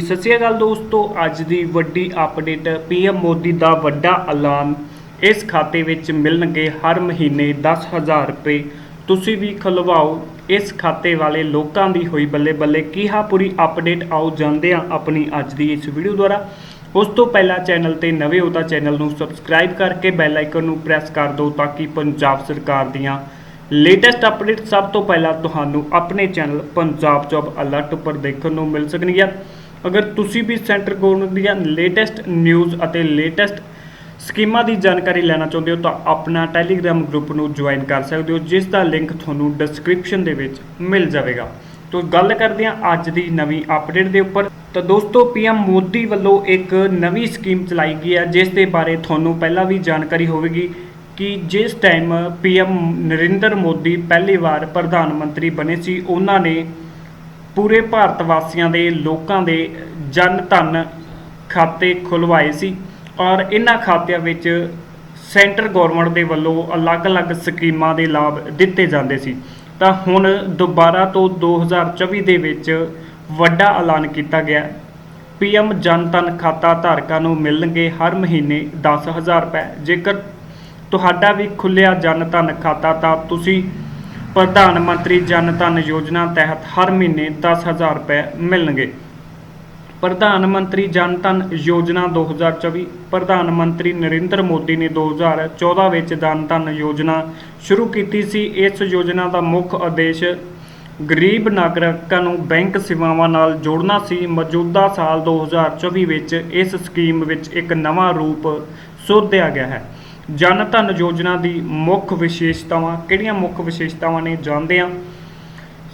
ਸਤਿ ਸ਼੍ਰੀ ਅਕਾਲ ਦੋਸਤੋ, ਅੱਜ ਦੀ ਵੱਡੀ ਅਪਡੇਟ ਪੀਐਮ ਮੋਦੀ ਦਾ ਵੱਡਾ ਐਲਾਨ। ਇਸ ਖਾਤੇ ਵਿੱਚ ਮਿਲਣਗੇ ਹਰ ਮਹੀਨੇ 10000 ਰੁਪਏ। ਤੁਸੀਂ ਵੀ ਖਲਵਾਓ। ਇਸ ਖਾਤੇ ਵਾਲੇ ਲੋਕਾਂ ਦੀ ਹੋਈ ਬੱਲੇ ਬੱਲੇ ਕੀ ਹਾਂ ਪੂਰੀ ਅਪਡੇਟ ਆਓ ਜਾਂਦੇ ਹਾਂ ਆਪਣੀ ਅੱਜ ਦੀ ਇਸ ਵੀਡੀਓ ਦੁਆਰਾ। ਉਸ ਤੋਂ ਪਹਿਲਾਂ ਚੈਨਲ ਤੇ ਨਵੇਂ ਹੋ ਤਾਂ ਚੈਨਲ ਨੂੰ ਸਬਸਕ੍ਰਾਈਬ ਕਰਕੇ ਬੈਲ ਆਈਕਨ ਨੂੰ ਪ੍ਰੈਸ ਕਰ ਦਿਓ ਤਾਂ ਕਿ ਪੰਜਾਬ ਸਰਕਾਰ ਦੀਆਂ ਲੇਟੈਸਟ ਅਪਡੇਟ ਸਭ ਤੋਂ ਪਹਿਲਾਂ ਤੁਹਾਨੂੰ ਆਪਣੇ ਚੈਨਲ ਪੰਜਾਬ ਜੌਬ ਅਲਰਟ ਉੱਪਰ ਦੇਖਣ ਨੂੰ ਮਿਲ ਸਕਣਗੀਆਂ। ਅਗਰ ਤੁਸੀਂ ਵੀ ਸੈਂਟਰ ਗਵਰਨਮੈਂਟ ਦੀਆਂ ਲੇਟੈਸਟ ਨਿਊਜ਼ ਅਤੇ ਲੇਟੈਸਟ ਸਕੀਮਾਂ ਦੀ ਜਾਣਕਾਰੀ ਲੈਣਾ ਚਾਹੁੰਦੇ ਹੋ ਤਾਂ ਆਪਣਾ ਟੈਲੀਗ੍ਰਾਮ ਗਰੁੱਪ ਨੂੰ ਜੁਆਇਨ ਕਰ ਸਕਦੇ ਹੋ, ਜਿਸ ਦਾ ਲਿੰਕ ਤੁਹਾਨੂੰ ਡਿਸਕ੍ਰਿਪਸ਼ਨ ਦੇ ਵਿੱਚ ਮਿਲ ਜਾਵੇਗਾ। ਤੋਂ ਗੱਲ ਕਰਦੇ ਹਾਂ ਅੱਜ ਦੀ ਨਵੀਂ ਅਪਡੇਟ ਦੇ ਉੱਪਰ। ਤਾਂ ਦੋਸਤੋ ਪੀਐਮ ਮੋਦੀ ਵੱਲੋਂ ਇੱਕ ਨਵੀਂ ਸਕੀਮ ਚਲਾਈ ਗਈ ਹੈ, ਜਿਸ ਦੇ ਬਾਰੇ ਤੁਹਾਨੂੰ ਪਹਿਲਾਂ ਵੀ ਜਾਣਕਾਰੀ ਹੋਵੇਗੀ ਕਿ ਜਿਸ ਟਾਈਮ ਪੀਐਮ ਨਰਿੰਦਰ ਮੋਦੀ ਪਹਿਲੀ ਵਾਰ ਪ੍ਰਧਾਨ ਮੰਤਰੀ ਬਣੇ ਸੀ, ਉਹਨਾਂ ਨੇ ਪੂਰੇ ਭਾਰਤ ਵਾਸੀਆਂ ਦੇ ਲੋਕਾਂ ਦੇ ਜਨ ਧਨ ਖਾਤੇ ਖੁਲਵਾਏ ਸੀ ਔਰ ਇਹਨਾਂ ਖਾਤਿਆਂ ਵਿੱਚ ਸੈਂਟਰ ਗਵਰਨਮੈਂਟ ਦੇ ਵੱਲੋਂ ਅਲੱਗ-ਅਲੱਗ ਸਕੀਮਾਂ ਦੇ ਲਾਭ ਦਿੱਤੇ ਜਾਂਦੇ ਸੀ। ਤਾਂ ਹੁਣ ਦੁਬਾਰਾ ਤੋਂ 2024 ਦੇ ਵਿੱਚ ਵੱਡਾ ਐਲਾਨ ਕੀਤਾ ਗਿਆ। ਪੀਐਮ ਜਨ ਧਨ ਖਾਤਾ ਧਾਰਕਾਂ ਨੂੰ ਮਿਲਣਗੇ ਹਰ ਮਹੀਨੇ 10000 ਰੁਪਏ। ਜੇਕਰ ਤੁਹਾਡਾ ਵੀ ਖੁੱਲਿਆ ਜਨ ਧਨ ਖਾਤਾ ਤਾਂ ਤੁਸੀਂ ਪ੍ਰਧਾਨ ਮੰਤਰੀ ਜਨ ਧਨ ਯੋਜਨਾ ਤਹਿਤ ਹਰ ਮਹੀਨੇ 10000 ਰੁਪਏ ਮਿਲਣਗੇ। ਪ੍ਰਧਾਨ ਮੰਤਰੀ ਜਨ ਧਨ ਯੋਜਨਾ 2024 ਪ੍ਰਧਾਨ ਮੰਤਰੀ ਨਰਿੰਦਰ ਮੋਦੀ ਨੇ 2014 ਵਿੱਚ ਜਨ ਧਨ ਯੋਜਨਾ ਸ਼ੁਰੂ ਕੀਤੀ ਸੀ। ਇਸ ਯੋਜਨਾ ਦਾ ਮੁੱਖ ਉਦੇਸ਼ ਗਰੀਬ ਨਾਗਰਿਕਾਂ ਨੂੰ ਬੈਂਕ ਸੇਵਾਵਾਂ ਨਾਲ ਜੋੜਨਾ ਸੀ। ਮੌਜੂਦਾ ਸਾਲ 2024 ਵਿੱਚ ਇਸ ਸਕੀਮ ਵਿੱਚ ਇੱਕ ਨਵਾਂ ਰੂਪ ਸੋਧਿਆ ਗਿਆ ਹੈ। ਜਨ ਧਨ ਯੋਜਨਾ ਦੀ ਮੁੱਖ ਵਿਸ਼ੇਸ਼ਤਾਵਾਂ ਕਿਹੜੀਆਂ ਮੁੱਖ ਵਿਸ਼ੇਸ਼ਤਾਵਾਂ ਨੇ ਜਾਣਦੇ ਹਾਂ।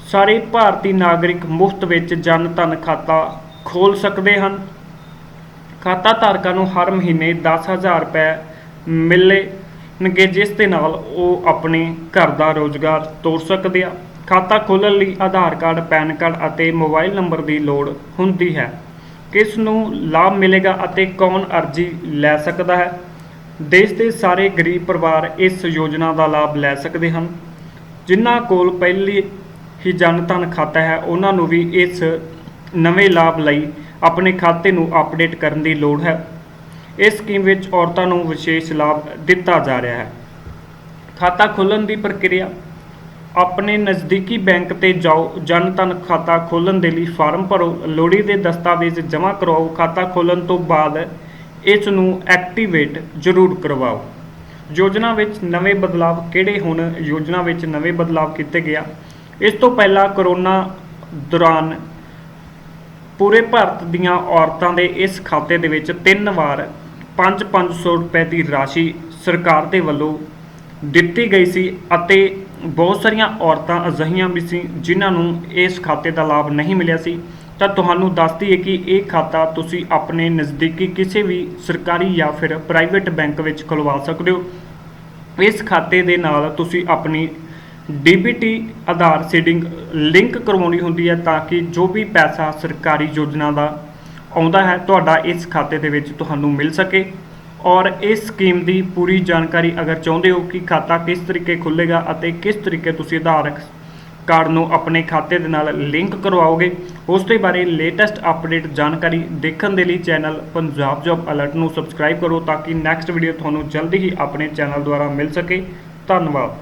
ਸਾਰੇ ਭਾਰਤੀ ਨਾਗਰਿਕ ਮੁਫਤ ਵਿੱਚ ਜਨ ਧਨ ਖਾਤਾ ਖੋਲ ਸਕਦੇ ਹਨ। ਖਾਤਾ ਧਾਰਕਾਂ ਨੂੰ ਹਰ ਮਹੀਨੇ 10000 ਰੁਪਏ ਮਿਲਣਗੇ ਜਿਸ ਦੇ ਨਾਲ ਉਹ ਆਪਣੇ ਘਰ ਦਾ ਰੋਜ਼ਗਾਰ ਤੋਰ ਸਕਦੇ ਆ। ਖਾਤਾ ਖੋਲ੍ਹਣ ਲਈ ਆਧਾਰ ਕਾਰਡ, ਪੈਨ ਕਾਰਡ ਅਤੇ ਮੋਬਾਈਲ ਨੰਬਰ ਦੀ ਲੋੜ ਹੁੰਦੀ ਹੈ। ਕਿਸ ਨੂੰ ਲਾਭ ਮਿਲੇਗਾ ਅਤੇ ਕੌਣ ਅਰਜ਼ੀ ਲੈ ਸਕਦਾ ਹੈ? ਦੇਸ਼ ਦੇ ਸਾਰੇ ਗਰੀਬ ਪਰਿਵਾਰ ਇਸ ਯੋਜਨਾ ਦਾ ਲਾਭ ਲੈ ਸਕਦੇ ਹਨ, ਜਿਨ੍ਹਾਂ ਕੋਲ ਪਹਿਲੀ ਹੀ ਜਨ ਧਨ ਖਾਤਾ ਹੈ, ਉਹਨਾਂ ਨੂੰ ਵੀ ਇਸ ਨਵੇਂ ਲਾਭ ਲਈ ਆਪਣੇ ਖਾਤੇ ਨੂੰ ਅਪਡੇਟ ਕਰਨ ਦੀ ਲੋੜ ਹੈ। ਇਸ ਸਕੀਮ ਵਿੱਚ ਔਰਤਾਂ ਨੂੰ ਵਿਸ਼ੇਸ਼ ਲਾਭ ਦਿੱਤਾ ਜਾ ਰਿਹਾ ਹੈ। ਖਾਤਾ ਖੋਲ੍ਹਣ ਦੀ ਪ੍ਰਕਿਰਿਆ, ਆਪਣੇ ਨਜ਼ਦੀਕੀ ਬੈਂਕ ਤੇ ਜਾਓ ਜਨ ਧਨ ਖਾਤਾ ਖੋਲ੍ਹਣ ਦੇ ਲਈ ਫਾਰਮ ਭਰੋ ਲੋੜੀਂਦੇ ਦਸਤਾਵੇਜ਼ ਜਮ੍ਹਾਂ ਕਰਵਾਓ, ਖਾਤਾ ਖੋਲ੍ਹਣ ਤੋਂ ਬਾਅਦ ਇਸ ਨੂੰ ਐਕਟੀਵੇਟ ਜ਼ਰੂਰ ਕਰਵਾਓ। ਯੋਜਨਾ ਵਿੱਚ ਨਵੇਂ ਬਦਲਾਵ ਕਿਹੜੇ ਹੁਣ, ਯੋਜਨਾ ਵਿੱਚ ਨਵੇਂ ਬਦਲਾਵ ਕੀਤੇ ਗਿਆ। ਇਸ ਤੋਂ ਪਹਿਲਾਂ ਕਰੋਨਾ ਦੌਰਾਨ ਪੂਰੇ ਭਾਰਤ ਦੀਆਂ ਔਰਤਾਂ ਦੇ ਇਸ ਖਾਤੇ ਦੇ ਵਿੱਚ ਤਿੰਨ ਵਾਰ 5-500 ਰੁਪਏ ਦੀ ਰਾਸ਼ੀ ਸਰਕਾਰ ਦੇ ਵੱਲੋਂ ਦਿੱਤੀ ਗਈ ਸੀ ਅਤੇ ਬਹੁਤ ਸਾਰੀਆਂ ਔਰਤਾਂ ਅਜਿਹੀਆਂ ਵੀ ਸੀ ਜਿਨ੍ਹਾਂ ਨੂੰ ਇਸ ਖਾਤੇ ਦਾ ਲਾਭ ਨਹੀਂ ਮਿਲਿਆ ਸੀ। ਤਾਂ ਤੁਹਾਨੂੰ ਦੱਸ ਦਈਏ ਕਿ ਇਹ ਖਾਤਾ ਤੁਸੀਂ ਆਪਣੇ ਨਜ਼ਦੀਕੀ ਕਿਸੇ ਵੀ ਸਰਕਾਰੀ ਜਾਂ ਫਿਰ ਪ੍ਰਾਈਵੇਟ ਬੈਂਕ ਵਿੱਚ ਖੁਲਵਾ ਸਕਦੇ ਹੋ। ਇਸ ਖਾਤੇ ਦੇ ਨਾਲ ਤੁਸੀਂ ਆਪਣੀ ਡੀਬੀਟੀ ਆਧਾਰ ਸੀਡਿੰਗ ਲਿੰਕ ਕਰਵਾਉਣੀ ਹੁੰਦੀ ਹੈ ਤਾਂ ਕਿ ਜੋ ਵੀ ਪੈਸਾ ਸਰਕਾਰੀ ਯੋਜਨਾ ਦਾ ਆਉਂਦਾ ਹੈ, ਤੁਹਾਡਾ ਇਸ ਖਾਤੇ ਦੇ ਵਿੱਚ ਤੁਹਾਨੂੰ ਮਿਲ ਸਕੇ। ਔਰ ਇਸ ਸਕੀਮ ਦੀ ਪੂਰੀ ਜਾਣਕਾਰੀ ਅਗਰ ਚਾਹੁੰਦੇ ਹੋ ਕਿ ਖਾਤਾ ਕਿਸ ਤਰੀਕੇ ਖੁੱਲੇਗਾ ਅਤੇ ਕਿਸ ਤਰੀਕੇ ਤੁਸੀਂ ਆਧਾਰ ਕਾਰਡ ਨੂੰ ਆਪਣੇ ਖਾਤੇ ਦੇ ਨਾਲ ਲਿੰਕ ਕਰਵਾਓਗੇ। ਉਸ ਦੇ ਬਾਰੇ ਲੇਟੈਸਟ ਅਪਡੇਟ ਜਾਣਕਾਰੀ ਦੇਖਣ ਦੇ ਲਈ ਚੈਨਲ ਪੰਜਾਬ ਜੌਬ ਅਲਰਟ ਨੂੰ ਸਬਸਕ੍ਰਾਈਬ ਕਰੋ ਤਾਂ ਕਿ ਨੈਕਸਟ ਵੀਡੀਓ ਤੁਹਾਨੂੰ ਜਲਦੀ ਹੀ ਆਪਣੇ ਚੈਨਲ ਦੁਆਰਾ ਮਿਲ ਸਕੇ। ਧੰਨਵਾਦ।